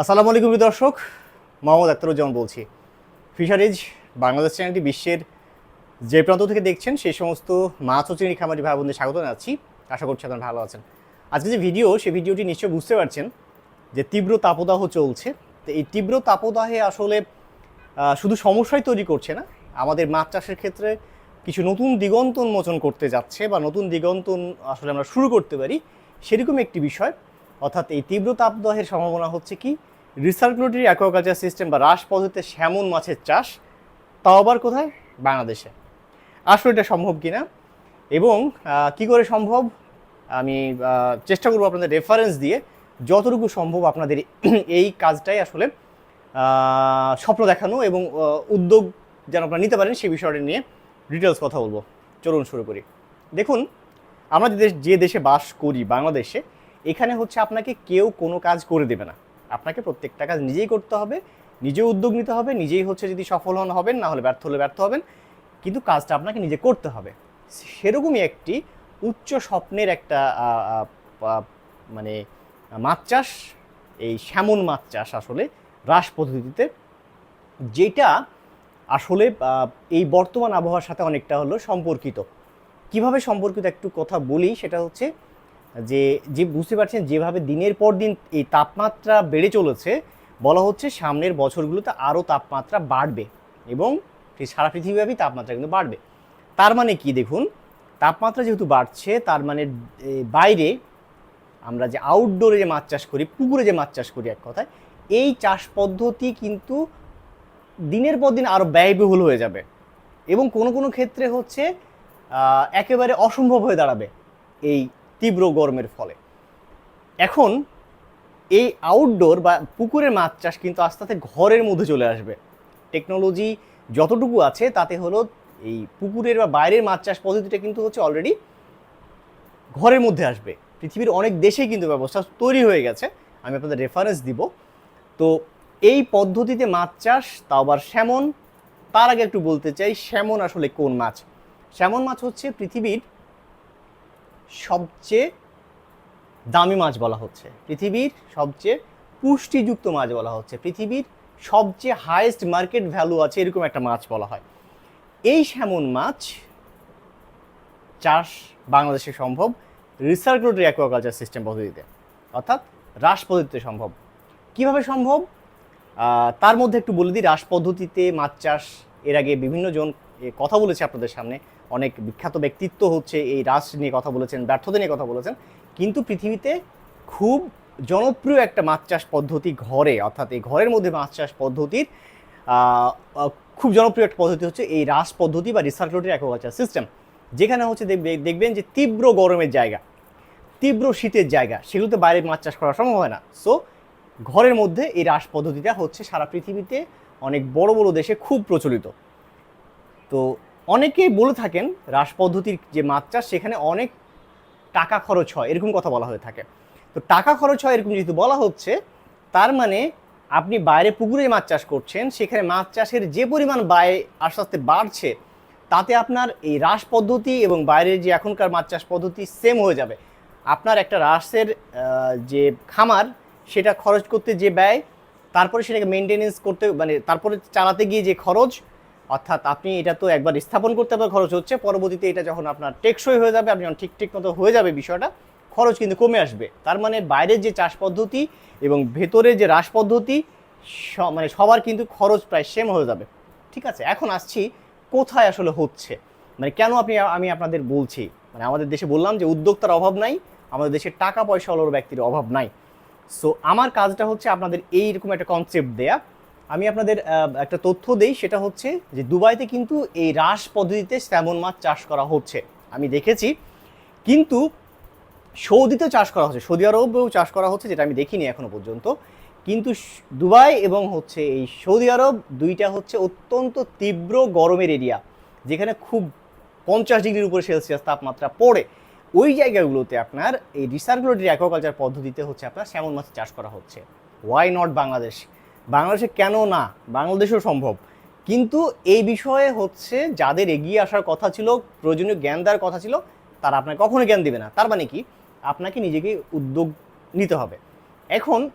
আসসালামু আলাইকুম দর্শক, মোহাম্মদ আক্তারুজ্জামান বলছি। ফিশারিজ বাংলাদেশ চ্যানেলটি বিশ্বের যে প্রান্ত থেকে দেখছেন, সেই সমস্ত মাছ ও চিংড়ি খামারি ভাই বোনদের স্বাগত জানাচ্ছি। আশা করছি আপনারা ভালো আছেন। আজকে যে ভিডিও, সেই ভিডিওটি নিশ্চয়ই বুঝতে পারছেন যে তীব্র তাপদাহ চলছে। তো এই তীব্র তাপদাহে আসলে শুধু সমস্যাই তৈরি করছে না, আমাদের মাছ চাষের ক্ষেত্রে কিছু নতুন দিগন্ত উন্মোচন করতে যাচ্ছে বা নতুন দিগন্ত আসলে আমরা শুরু করতে পারি সেরকম একটি বিষয়। অর্থাৎ এই তীব্র তাপদাহের সম্ভাবনা হচ্ছে কি? রিসার্কুলেটরি অ্যাকোয়াকালচার সিস্টেম বা রাস পদ্ধতিতে স্যামন মাছের চাষ, তাও আবার কোথায়? বাংলাদেশে। আসলে এটা সম্ভব কি না এবং কি করে সম্ভব? আমি চেষ্টা করব আপনাদের রেফারেন্স দিয়ে যতটুকু সম্ভব আপনাদের এই কাজটাই আসলে স্বপ্ন দেখানো এবং উদ্যোগ যেন আপনারা নিতে পারেন সেই বিষয়টা নিয়ে ডিটেলস কথা বলব। চলুন শুরু করি। দেখুন, আমরা যে দেশে বাস করি, বাংলাদেশে এখানে হচ্ছে আপনাকে কেউ কোনো কাজ করে দেবে না। আপনাকে প্রত্যেকটা কাজ নিজেই করতে হবে নিজে উদ্যোগ নিতে হবে, নিজেই হচ্ছে যদি সফল হন হবেন, না হলে ব্যর্থ হলে ব্যর্থ হবেন, কিন্তু কাজটা আপনাকে নিজে করতে হবে। সেরকমই একটি উচ্চ স্বপ্নের একটা মানে মাছ চাষ, এই স্যামন মাছ চাষ আসলে হ্রাস পদ্ধতিতে, যেটা আসলে এই বর্তমান আবহাওয়ার সাথে অনেকটা হলো সম্পর্কিত। কীভাবে সম্পর্কিত একটু কথা বলি, সেটা হচ্ছে যে যে বুঝতে পারছেন, যেভাবে দিনের পর দিন এই তাপমাত্রা বেড়ে চলেছে, বলা হচ্ছে সামনের বছরগুলোতে আরও তাপমাত্রা বাড়বে এবং সারা পৃথিবীব্যাপী তাপমাত্রা কিন্তু বাড়বে। তার মানে কি দেখুন, তাপমাত্রা যেহেতু বাড়ছে, তার মানে বাইরে আমরা যে আউটডোরে যে মাছ চাষ করি, পুকুরে যে মাছ চাষ করি এক কথায়, এই চাষ পদ্ধতি কিন্তু দিনের পর দিন আরও ব্যয়বহুল হয়ে যাবে এবং কোনো কোনো ক্ষেত্রে হচ্ছে একেবারে অসম্ভব হয়ে দাঁড়াবে এই তীব্র গরমের ফলে। এখন এই আউটডোর বা পুকুরের মাছ চাষ কিন্তু আস্তে আস্তে ঘরের মধ্যে চলে আসবে। টেকনোলজি যতটুকু আছে, তাতে হলো এই পুকুরের বা বাইরের মাছ চাষ পদ্ধতিটা কিন্তু হচ্ছে অলরেডি ঘরের মধ্যে আসবে। পৃথিবীর অনেক দেশে কিন্তু ব্যবস্থা তৈরি হয়ে গেছে। আমি আপনাদের রেফারেন্স দিব। তো এই পদ্ধতিতে মাছ চাষ, তাও আবার স্যামন তার আগে একটু বলতে চাই স্যামন আসলে কোন মাছ? স্যামন মাছ হচ্ছে পৃথিবীর সবচেয়ে দামি মাছ বলা হচ্ছে। পৃথিবীর সবচেয়ে পুষ্টিযুক্ত মাছ বলা হচ্ছে। পৃথিবীর সবচেয়ে হাইয়েস্ট মার্কেট ভ্যালু আছে এরকম একটা মাছ বলা হয়। এই স্যামন মাছ চাষ বাংলাদেশে সম্ভব। রিসার্কুলেটরি অ্যাকোয়াকালচার সিস্টেম পদ্ধতিতে, অর্থাৎ হ্রাস পদ্ধতিতে সম্ভব। কীভাবে সম্ভব? তার মধ্যে একটু বলে দিই হ্রাস পদ্ধতিতে মাছ চাষ এর আগে বিভিন্ন জন কথা বলেছে আপনাদের সামনে। অনেক বিখ্যাত ব্যক্তিত্ব হচ্ছে এই হ্রাস নিয়ে কথা বলেছেন, ব্যর্থতা নিয়ে কথা বলেছেন। কিন্তু পৃথিবীতে খুব জনপ্রিয় একটা মাছ চাষ পদ্ধতি ঘরে, অর্থাৎ এই ঘরের মধ্যে মাছ চাষ পদ্ধতির খুব জনপ্রিয় একটা পদ্ধতি হচ্ছে এই রাস পদ্ধতি বা রিসার্কুলেটরি অ্যাকোয়াকালচার সিস্টেম। যেখানে হচ্ছে দেখবে- দেখবেন যে তীব্র গরমের জায়গা, তীব্র শীতের জায়গা, সেগুলোতে বাইরে মাছ চাষ করা সম্ভব হয় না। সো, ঘরের মধ্যে এই রাস পদ্ধতিটা হচ্ছে সারা পৃথিবীতে অনেক বড় বড় দেশে খুব প্রচলিত। তো অনেকেই বলে থাকেন হ্রাস পদ্ধতির যে মাছ চাষ, সেখানে অনেক টাকা খরচ হয়, এরকম কথা বলা হয়ে থাকে। তো টাকা খরচ হয় এরকম যেহেতু বলা হচ্ছে, তার মানে আপনি বাইরে পুকুরে মাছ চাষ করছেন, সেখানে মাছ চাষের যে পরিমাণ ব্যয় আস্তে আস্তে বাড়ছে, তাতে আপনার এই হ্রাস পদ্ধতি এবং বাইরের যে এখনকার মাছ চাষ পদ্ধতি সেম হয়ে যাবে। আপনার একটা হ্রাসের যে খামার, সেটা খরচ করতে যে ব্যয়, তারপরে সেটাকে মেনটেনেন্স করতে মানে তারপরে চালাতে গিয়ে যে খরচ অর্থাৎ আপনি এটা তো একবার স্থাপন করতে আপনার খরচ হচ্ছে, পরবর্তীতে এটা যখন আপনার টেকসই হয়ে যাবে, আপনি যখন ঠিক ঠিক মতো হয়ে যাবে বিষয়টা, খরচ কিন্তু কমে আসবে। তার মানে বাইরের যে চাষ পদ্ধতি এবং ভেতরে যে হ্রাস পদ্ধতি মানে সবার কিন্তু খরচ প্রায় সেম হয়ে যাবে। ঠিক আছে, এখন আসছি কোথায় আসলে হচ্ছে? মানে কেন আপনি, আমি আপনাদের বলছি? মানে আমাদের দেশে বললাম যে উদ্যোক্তার অভাব নাই, আমাদের দেশে টাকা পয়সা হলোর ব্যক্তির অভাব নাই। সো আমার কাজটা হচ্ছে আপনাদের এইরকম একটা কনসেপ্ট দেয়া আমি আপনাদের একটা তথ্য দেই, সেটা হচ্ছে যে দুবাইতে কিন্তু এই হ্রাস পদ্ধতিতে স্যামন মাছ চাষ করা হচ্ছে। আমি দেখেছি, কিন্তু সৌদিতেও চাষ করা হচ্ছে, সৌদি আরবেও চাষ করা হচ্ছে, যেটা আমি দেখিনি এখনও পর্যন্ত। কিন্তু দুবাই এবং হচ্ছে এই সৌদি আরব দুইটা হচ্ছে অত্যন্ত তীব্র গরমের এরিয়া, যেখানে খুব পঞ্চাশ ডিগ্রির উপরে সেলসিয়াস তাপমাত্রা পড়ে। ওই জায়গাগুলোতে আপনার এই রিসার্কুলেটরি অ্যাকোয়াকালচার পদ্ধতিতে হচ্ছে আপনার স্যামন মাছ চাষ করা হচ্ছে। ওয়াই নট বাংলাদেশ বাংলাদেশে কেন না? বাংলাদেশেও সম্ভব। কিন্তু এই বিষয়ে হচ্ছে যাদের এগিয়ে আসার কথা ছিল, প্রয়োজনীয় জ্ঞান দেওয়ার কথা ছিল, তারা আপনাকে কখনো জ্ঞান দেবে না। তার মানে কি? আপনাকে নিজেকে উদ্যোগ নিতে হবে। এখন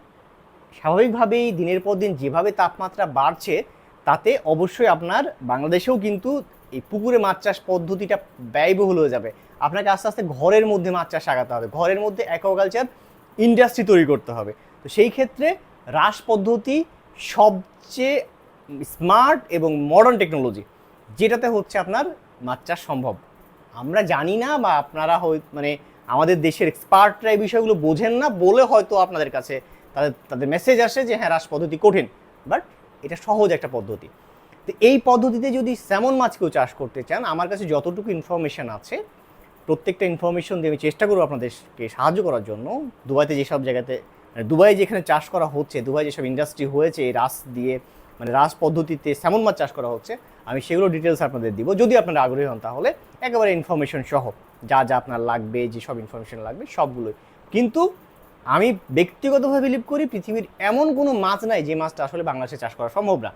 স্বাভাবিকভাবেই দিনের পর দিন যেভাবে তাপমাত্রা বাড়ছে, তাতে অবশ্যই আপনার বাংলাদেশেও কিন্তু এই পুকুরে মাছ চাষ পদ্ধতিটা ব্যয়বহুল হয়ে যাবে। আপনাকে আস্তে আস্তে ঘরের মধ্যে মাছ চাষ আগাতে হবে। ঘরের মধ্যে অ্যাকোয়াকালচার ইন্ডাস্ট্রি তৈরি করতে হবে। তো সেই ক্ষেত্রে হ্রাস পদ্ধতি সবচেয়ে স্মার্ট এবং মডার্ন টেকনোলজি যেটাতে হচ্ছে আপনার মাছ চাষ সম্ভব। আমরা জানি না বা আপনারা হয় মানে আমাদের দেশের এক্সপার্টরা এই বিষয়গুলো বোঝেন না বলে হয়তো আপনাদের কাছে তাদের তাদের মেসেজ আসে যে হ্যাঁ হ্রাস পদ্ধতি কঠিন বাট এটা সহজ একটা পদ্ধতি। তো এই পদ্ধতিতে যদি স্যামন মাছ কেউ চাষ করতে চান, আমার কাছে যতটুকু ইনফরমেশন আছে, প্রত্যেকটা ইনফরমেশন দিয়ে আমি চেষ্টা করব আপনাদেরকে সাহায্য করার জন্য। দুবাইতে যেসব জায়গাতে দুবাই যেখানে চাষ করা হচ্ছে দুবাই যেসব ইন্ডাস্ট্রি হয়েছে, এই রাস দিয়ে মানে রাস পদ্ধতিতে স্যামন মাছ চাষ করা হচ্ছে, আমি সেগুলো ডিটেলস আপনাদের দিব। যদি আপনারা আগ্রহী হন তাহলে একেবারে ইনফরমেশন সহ, যা যা আপনার লাগবে যেসব ইনফরমেশন লাগবে, সবগুলোই। কিন্তু আমি ব্যক্তিগতভাবে বিলিভ করি পৃথিবীর এমন কোনো মাছ নাই, যে মাছটা আসলে বাংলাদেশে চাষ করা সম্ভব না।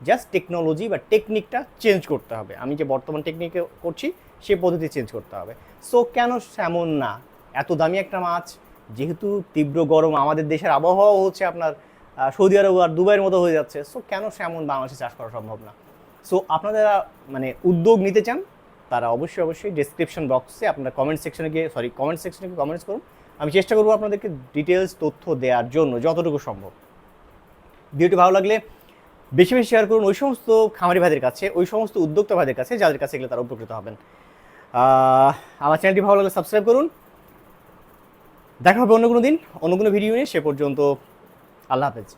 জাস্ট টেকনোলজি বা টেকনিকটা চেঞ্জ করতে হবে। আমি যে বর্তমান টেকনিকে করছি, সে পদ্ধতি চেঞ্জ করতে হবে। সো কেন স্যামন না? এত দামি একটা মাছ যেহেতু তীব্র গরম আমাদের দেশের আবহাওয়া হচ্ছে আপনার সৌদি আরব আর দুবাইয়ের মতো হয়ে যাচ্ছে। সো কেন স্যামন বাংলাদেশে চাষ করা সম্ভব না? সো আপনারা মানে উদ্যোগ নিতে চান, তারা অবশ্যই অবশ্যই ডিসক্রিপশন বক্সে আপনার কমেন্ট সেকশনে গিয়ে সরি কমেন্ট সেকশনে গিয়ে কমেন্টস করুন। আমি চেষ্টা করব আপনাদেরকে ডিটেলস তথ্য দেওয়ার জন্য, যতটুকু সম্ভব। ভিডিওটি ভালো লাগলে বেশি বেশি শেয়ার করুন। ওই সমস্ত খামারি ভাইদের কাছে, ওই সমস্ত উদ্যোক্তা ভাইদের কাছে, যাদের কাছে গেলে তারা উপকৃত হবেন। আমার চ্যানেলটি ভালো লাগলে সাবস্ক্রাইব করুন। দেখা হবে অন্য কোনো দিন অন্য কোনো ভিডিও নিয়ে সে পর্যন্ত আল্লাহ হাফেজ।